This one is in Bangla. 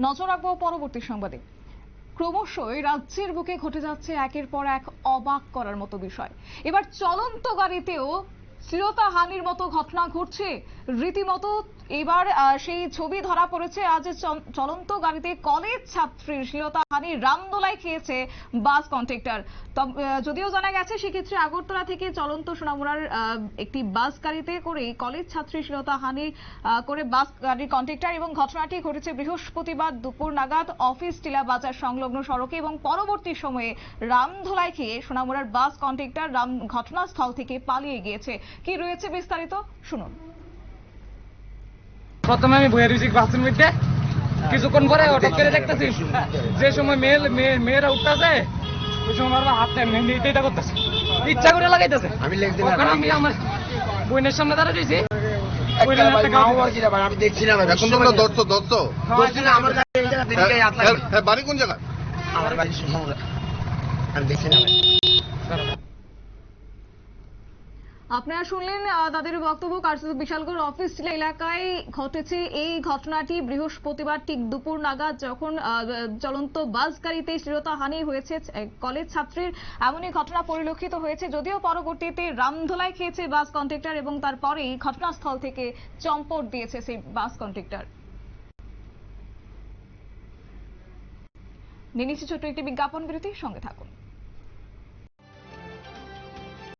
নজর রাখব পরবর্তী সংবাদে। ক্রমশই রাজ্যের বুকে ঘটে যাচ্ছে একের পর এক অবাক করার মতো বিষয়। এবার চলন্ত গাড়িতেও শ্লীলতাহানির মতো ঘটনা ঘটছে। রীতিমতো এবার সেই ছবি ধরা পড়েছে আজ চলন্ত গাড়িতে কলেজ ছাত্রীর শ্লীলতাহানি রামদোলায় খেয়েছে বাস কন্ট্রাক্টর যদিও জানা গেছে সেক্ষেত্রে আগরতলা থেকে চলন্ত সোনামুড়ার একটি বাস গাড়িতে করে কলেজ ছাত্রী শ্লীলতাহানি আহ, করে বাস গাড়ির কন্ট্রাক্টর এবং ঘটনাটি ঘটেছে বৃহস্পতিবার দুপুর নাগাদ অফিস টিলা বাজার সংলগ্ন সড়কে এবং পরবর্তী সময়ে রামধোলায় খেয়ে সোনামুড়ার বাস কন্ট্রাক্টর রাম ঘটনাস্থল থেকে পালিয়ে গিয়েছে। কি রয়েছে বিস্তারিত? শুনুন। প্রথমে আমি বইয়ের রিজিক বাসের মধ্যে কিছুক্ষণ পরে হঠাৎ করে দেখতেছি যে সময় মেয়ে মেয়ে- মেয়েরা উঠতেছে ওই সময় আমার হাত মেহেন্দি এটা করতেছে। ইচ্ছা করে লাগাইতেছে। আমি আমি আমার বোনের সামনে দাঁড়া রয়েছি। আমি দেখছি না এখন তোমরা দত্ত দত্ত আমার হ্যাঁ, হ্যাঁ, বাড়ি কোন জায়গায়? আমার বাড়ি আমি দেখছি না আপনারা শুনলেন তাদের বক্তব্য। কার্যত বিশালগড় অফিস এলাকায় ঘটেছে এই ঘটনাটি। বৃহস্পতিবার ঠিক দুপুর নাগাদ যখন চলন্ত বাস গাড়িতে শ্লীলতাহানি হয়েছে কলেজ ছাত্রীর, এমনই ঘটনা পরিলক্ষিত হয়েছে। যদিও পরবর্তীতে রামধোলায় খেয়েছে বাস কন্ট্রাক্টর এবং তারপরেই ঘটনাস্থল থেকে চম্পট দিয়েছে সেই বাস কন্ট্রাক্টর। নিয়ে ছোট্ট একটি বিজ্ঞাপন বিরতি সঙ্গে থাকুন।